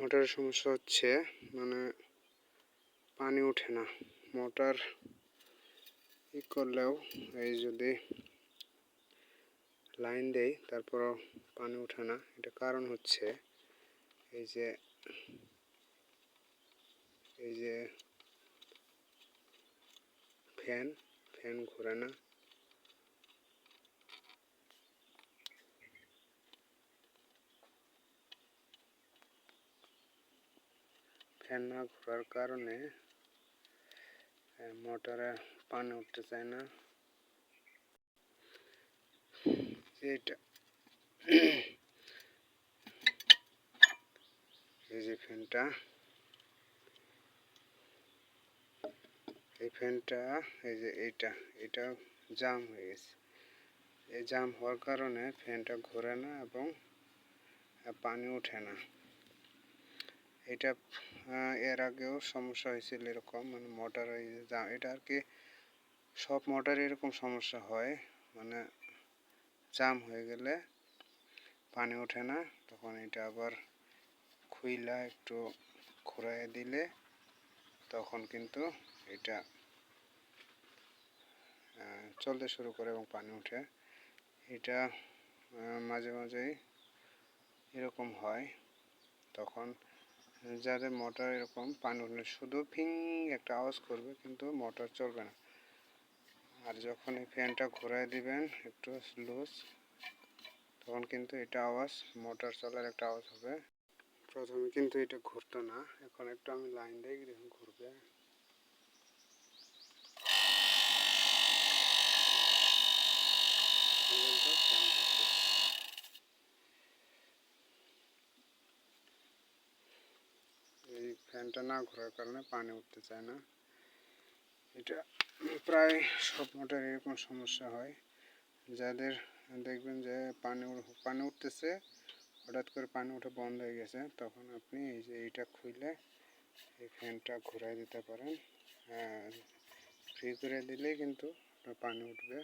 মোটরের সমস্যা হচ্ছে মানে পানি ওঠে না। মোটর ই করলেও এই যদি লাইন দেই, তারপরও পানি ওঠে না। এটা কারণ হচ্ছে এই যে এই যে ফ্যান ফ্যান ঘোরে না। ফ্যান না, ঘোরার কারণে মোটরে পানি উঠতে চায় না। এটা এই যে ফ্যানটা, এই ফ্যানটা, এই যে এইটা, এটা জাম হয়ে গেছে। এই জাম হওয়ার কারণে ফ্যানটা ঘোরে না এবং পানি ওঠে না। এটা এর আগেও সমস্যা হয়েছিল এরকম মানে মোটর এটা আর কি সব মোটরে এরকম সমস্যা হয় মানে জাম হয়ে গেলে পানি ওঠে না, তখন এটা আবার খুইলা একটু ঘুরাই দিলে তখন কিন্তু এটা চলতে শুরু করে এবং পানি ওঠে এটা মাঝে মাঝেই এরকম হয়, তখন যাদের মোটর এরকম পানি উঠলে শুধু ফিং একটা আওয়াজ করবে, কিন্তু মোটর চলবে না। আর যখন এই ফ্যানটা ঘোরায় দিবেন একটু লুজ, তখন কিন্তু এটা আওয়াজ, মোটর চলার একটা আওয়াজ হবে। প্রথমে কিন্তু এটা ঘুরতো না, এখন একটু আমি লাইন দিয়ে ঘুরবে এই ফ্যানটা না ঘোরার কারণে পানি উঠতে চায় না। এটা প্রায় সব মোটর এরকম সমস্যা হয়। যাদের দেখবেন যে পানি পানি উঠতেছে, হঠাৎ করে পানি উঠে বন্ধ হয়ে গেছে, তখন আপনি এই যে এইটা খুলে এই ফ্যানটা ঘুরাই দিতে পারেন। ফ্রি করে দিলেই কিন্তু পানি উঠবে।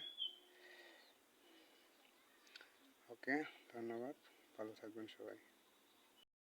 ওকে, ধন্যবাদ। ভালো থাকবেন সবাই।